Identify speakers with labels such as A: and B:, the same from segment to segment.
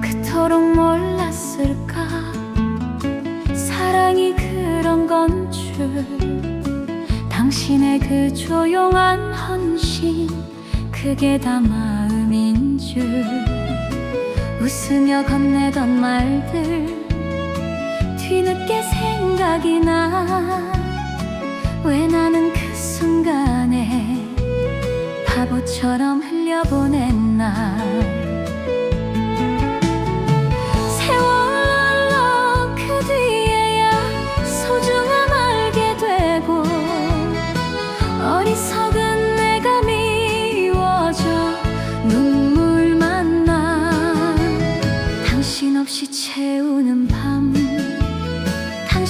A: 그토록 몰랐을까? 사랑이 그런 건 줄. 당신의 그 조용한 헌신 그게 다 마음인 줄 웃으며 건네던 말들 뒤늦게 생각이 나. 왜 나는 그 순간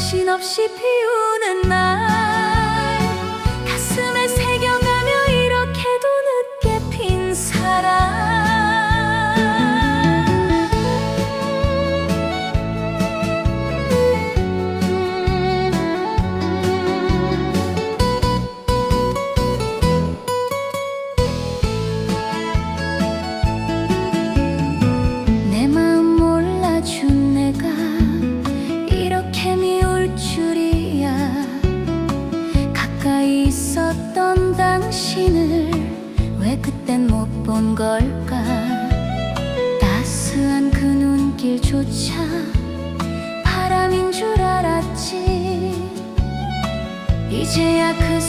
A: 당신 없이 비우는 날 눈길조차 바람인 줄 알았지. 이제야 그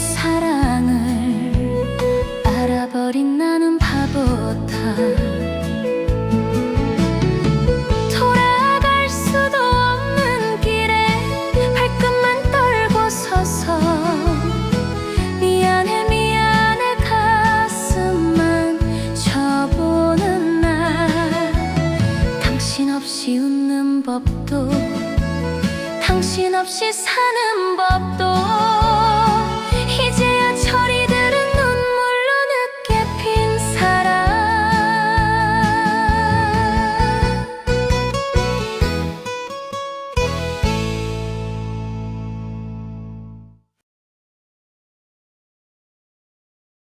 A: 당신 없이 웃는 법도 당신 없이 사는 법도